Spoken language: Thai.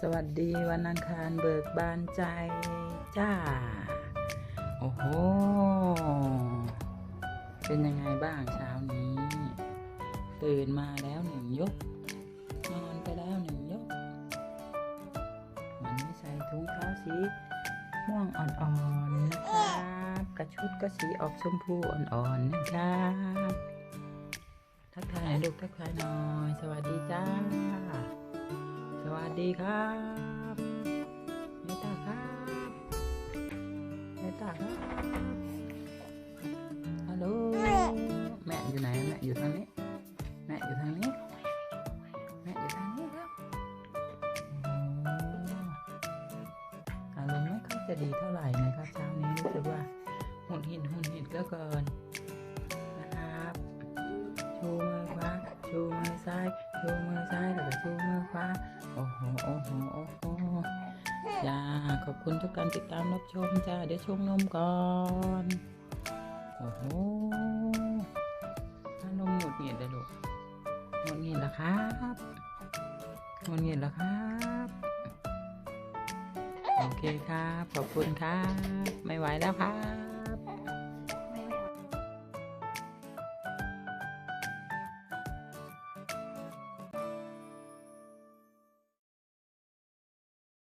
สวัสดีวันอังคารเบิกบานใจจ้า โอ้โห เป็นยังไงบ้างเช้านี้ ตื่นมาแล้วหนึ่งยก นอนไปแล้วหนึ่งยก วันนี้ใส่ถุงเท้าสี ม่วงอ่อนๆนะครับ กระชุดก็สีออกชมพูอ่อนๆนะครับ ทักทายลูกทักทายหน่อย สวัสดีจ้า วัสดีครับเมตตาครับเมตตาครับฮัลโหลแม่อยู่ไหนแม่อยู่ทางนี้แม่อยู่ทางนี้แม่อยู่ทางนี้ครับโอ้อารมณ์ไม่ค่อยจะดีเท่าไหร่นะครับเช้านี้รู้สึกว่าหุ่นหินหุ่นหินเหลือเกินนะครับชูมือขวาชูมือซ้ายชูมือซ้ายแล้วก็ชูมือขวา โอ้โหโอ้โหโอ้โหจ้าขอบคุณทุกการติดตามรับชมจ้าเดี๋ยวชงนมก่อนโอ้โหถ้านมหมดเงียดเลยลูกหมดเงียดแล้วครับหมดเงียดแล้วครับโอเคครับ ขอบคุณครับ ไม่ไหวแล้วครับ